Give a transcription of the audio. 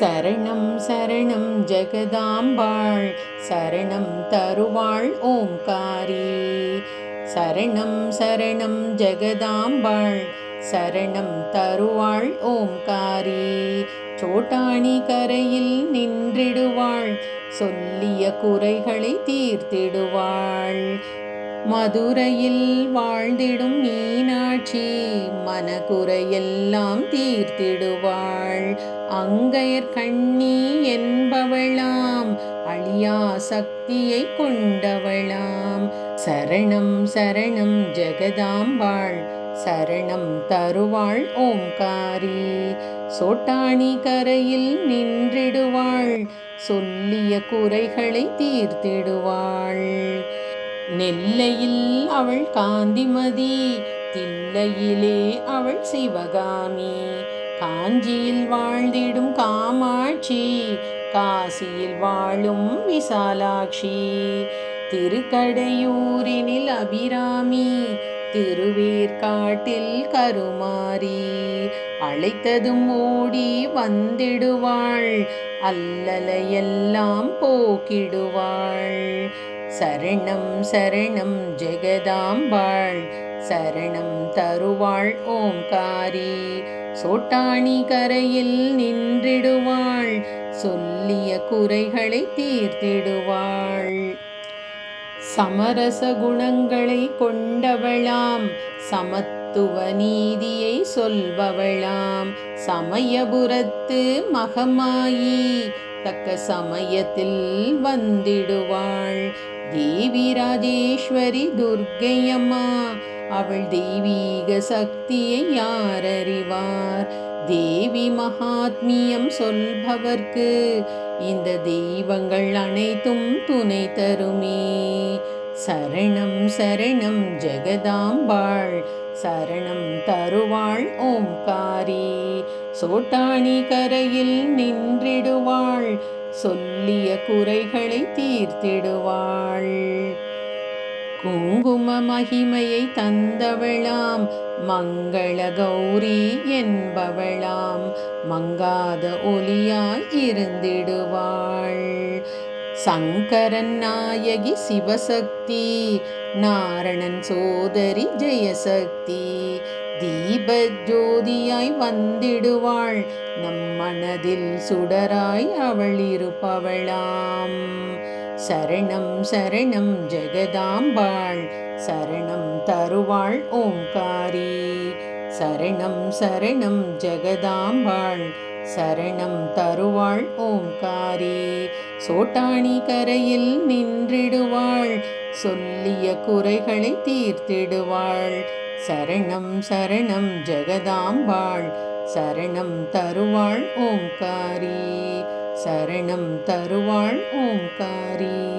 சரணம் சரணம் ஜெகதாம்பாள் சரணம் தருவாள் ஓம்காரி. சரணம் சரணம் ஜெகதாம்பாள் சரணம் தருவாள் ஓம்காரி. சோட்டாணி கரையில் நின்றிடுவாள் சொல்லிய குறைகளை தீர்த்திடுவாள். மதுரையில் வாழ்ந்திடும் நீ மீனாட்சி மனகுறையெல்லாம் தீர்த்திடுவாள். அங்கையர் கண்ணி என்பவளாம் அழியா சக்தியை கொண்டவளாம். சரணம் சரணம் ஜெகதாம்பாள் சரணம் தருவாள் ஓம்காரி. சோட்டாணி கரையில் நின்றிடுவாள் சொல்லிய குறைகளை தீர்த்திடுவாள். நெல்லையில் அவள் காந்திமதி தில்லையிலே அவள் சிவகாமி. காஞ்சியில் வாழ்ந்திடும் காமாட்சி காசியில் வாழும் விசாலாட்சி. திருக்கடையூரினில் அபிராமி திருவேற்காட்டில் கருமாரி. அழைத்ததும் ஓடி வந்திடுவாள் அல்லலையெல்லாம் போக்கிடுவாள். சரணம் சரணம் ஜெகதாம்பாள். சரணம் தருவாள் ஓம்காரி. சோட்டாணி கரையில் நின்றிடுவாள். சொல்லிய குறைகளை தீர்த்திடுவாள். சமரச குணங்களை கொண்டவளாம். சமத்துவ நீதியை சொல்பவளாம். சமயபுரத்து மகமாயி. தக்க சமயத்தில் வந்திடுவாள். தேவி ராஜேஸ்வரி துர்க்கையம்மா அவள் தெய்வீக சக்தியை யார் அறிவார் தேவி மகாத்மியம் சொல்பவர்க்கு இந்த தெய்வங்கள் அனைத்தும் துணை தருமே. சரணம் சரணம் ஜெகதாம்பாள். சரணம் தருவாள் ஓம்காரி. சோட்டாணி கரையில் நின்றிடுவாள். சொல்லிய குறைகளை தீர்த்திடுவாள். குங்கும மகிமையை தந்தவளாம். மங்கள கௌரி என்பவளாம். மங்காத ஒலியாய் இருந்திடுவாள். சங்கரன் நாயகி சிவசக்தி நாரணன் சோதரி ஜெயசக்தி. தீப ஜோதியாய் வந்திடுவாள் நம் மனதில் சுடராய் அவள் இருப்பவளாம். சரணம் சரணம் ஜெகதாம்பாள் சரணம் தருவாள் ஓம்காரி. சரணம் சரணம் ஜெகதாம்பாள் சரணம் தருவாள் ஓம்காரி. சோட்டாணி கரையில் நின்றிடுவாள் சொல்லிய குறைகளை தீர்த்திடுவாள். சரணம் சரணம் ஜெகதாம்பாள் சரணம் தருவாள் ஓம்காரி. சரணம் தருவாள் ஓம்காரி.